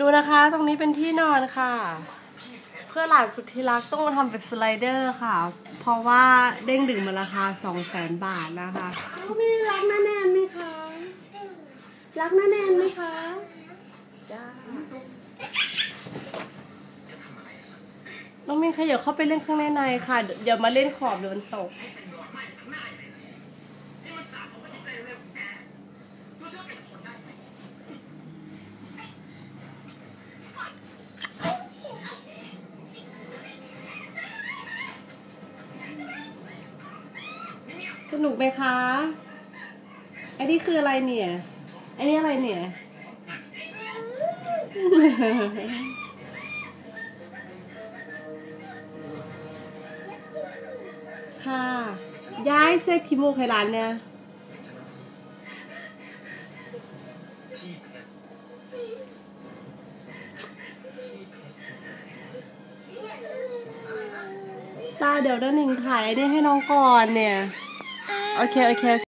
ดูนะคะตรงนี้เป็นที่นอนค่ะ เพื่อหลานสุดที่รักต้องมาทำเป็นสไลเดอร์ค่ะ เพราะว่าเด้งดึงมาราคา2 0 0แสนบาทนะคะน้องมีรักน้าแนนไหมคะ รักน้าแนนไหมคะจ้าน้องมินขยับเข้าไปเล่นข้างในในค่ะ เดี๋ยวมาเล่นขอบเดี๋ยวมันตก สนุกไหมคะไอ้นี่คืออะไรเนี่ยไอ้นี่อะไรเนี่ย ค่ะย้ายเซตคิโมกให้ร้านเนี่ยตาเดี๋ยวด้านหนึ่งถ่ายไอ้นี่ให้น้องก่อนเนี่ย Okay, okay.